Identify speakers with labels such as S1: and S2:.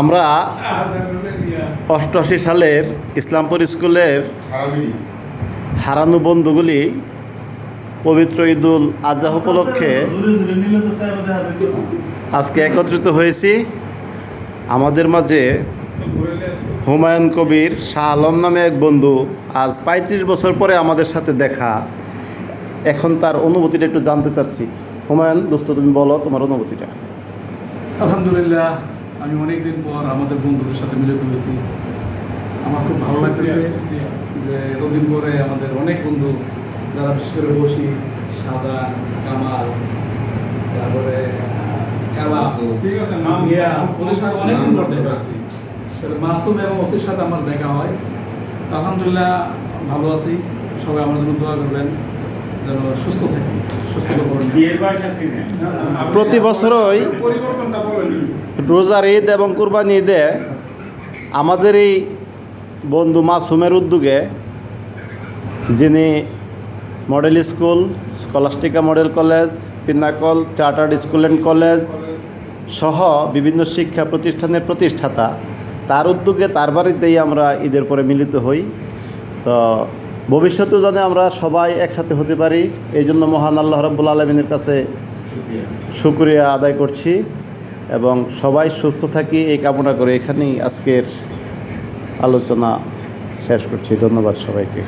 S1: আমরা অষ্টআশি সালের ইসলামপুর স্কুলের হারানো বন্ধুগুলি পবিত্র ঈদুল আজহা উপলক্ষে আজকে একত্রিত হয়েছি। আমাদের মাঝে হুমায়ুন কবির শাহ আলম নামে এক বন্ধু আজ পঁয়ত্রিশ বছর পরে আমাদের সাথে দেখা। এখন তার অনুভূতিটা একটু জানতে চাচ্ছি। হুমায়ুন দোস্ত তুমি বলো তোমার অনুভূতিটা।
S2: আলহামদুলিল্লাহ আমি অনেকদিন পর আমাদের বন্ধুদের সাথে মিলিত হয়েছি। আমার খুব ভালো লাগতেছে যে এতদিন পরে আমাদের অনেক বন্ধু যারা বিশেষ করে বসি সাজা কামাল তারপরে কালা
S3: ঠিক আছে
S2: মিয়া ওদের সাথে অনেক দিন পর দেখা তাহলে মাসুম এবং ওসির সাথে আমার দেখা হয়। তো আলহামদুলিল্লাহ ভালো আছি। সবাই আমার জন্য দোয়া করবেন। যেন সুস্থ থাকি সুস্থ
S1: প্রতি বছরই রোজার ঈদ এবং কুরবানি ঈদে আমাদের এই বন্ধু মাসুমের উদ্যোগে যিনি model school Scholastica model college Pinnacle chartered school and college সহ বিভিন্ন শিক্ষা প্রতিষ্ঠানের প্রতিষ্ঠাতা তার উদ্যোগে তার বাড়িতেই আমরা ঈদের পরে মিলিত হই। তো ভবিষ্যতে যেন আমরা সবাই একসাথে হতে পারি এই জন্য মহান আল্লাহ রব্বুল আলমিনের কাছে শুক্রিয়া আদায় করছি এবং সবাই সুস্থ থাকি, এই কামনা করে এখানেই আজকের আলোচনা শেষ করছি। ধন্যবাদ সবাইকে।